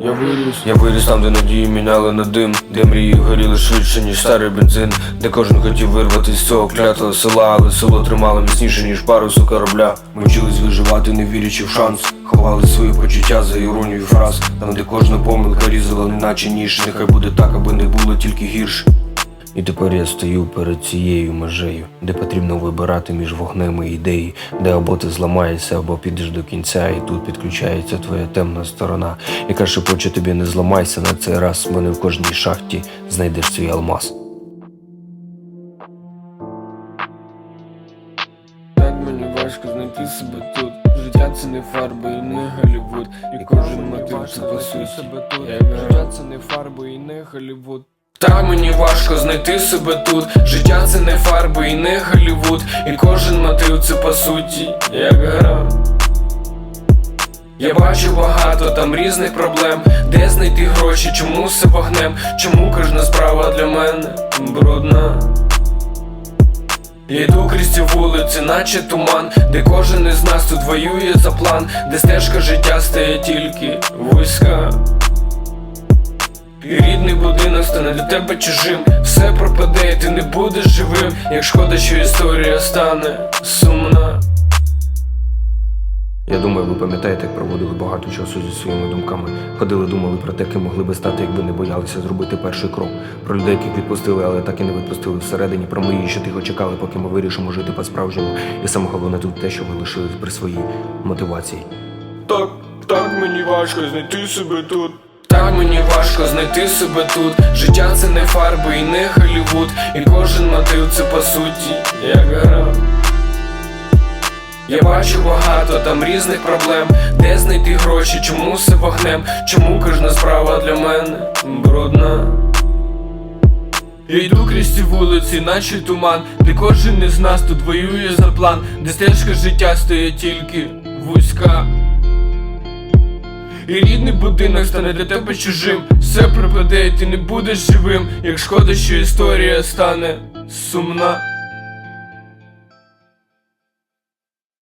Я виріс, я виріс там, де надії міняли на дим, де мрії горіли швидше, ніж старий бензин, де кожен хотів вирватися з цього клятого села, але село тримало міцніше, ніж парусу корабля. Ми вчились виживати, не вірячи в шанс, ховали свої почуття за іронію фраз, там, де кожна помилка різала, неначе ніж, нехай буде так, аби не було тільки гірше. І тепер я стою перед цією межею, де потрібно вибирати між вогнем і ідеї, де або ти зламаєшся, або підеш до кінця, і тут підключається твоя темна сторона, яка шепоче тобі не зламайся на цей раз, бо не в кожній шахті знайдеш свій алмаз. Так мені важко знайти себе тут. Життя це не фарби і не Голлівуд І кожен мотив це по суті життя це не фарби і не Голлівуд так мені важко знайти себе тут. Життя це не фарби і не Голлівуд І кожен мотив це по суті, як гра. Я бачу багато там різних проблем, де знайти гроші, чому все вогнем, чому кожна справа для мене брудна. Я йду крізь ці вулиці, наче туман, де кожен із нас тут воює за план, де стежка життя стає тільки вузька. І рідний будинок стане для тебе чужим, все пропаде, і ти не будеш живим, як шкода, що історія стане сумна. Я думаю, ви пам'ятаєте, як проводили багато часу зі своїми думками. Ходили, думали про те, ким могли би стати, якби не боялися зробити перший крок. Про людей, яких відпустили, але так і не відпустили всередині. Про мрії, що тихо чекали, поки ми вирішимо жити по-справжньому. І саме головне тут те, що ви лишились при своїй мотивації. Так, так мені важко знайти себе тут. Так мені важко знайти себе тут. Життя це не фарби і не Голлівуд І кожен мотив це по суті, як гра. Я бачу багато там різних проблем, де знайти гроші, чому все вогнем, чому кожна справа для мене брудна. Я йду крізь ці вулиці, наче туман, де кожен із нас тут воює за план, де стежка життя стає тільки вузька. І рідний будинок стане для тебе чужим. Все пропаде, і ти не будеш живим, як шкода, що історія стане сумна.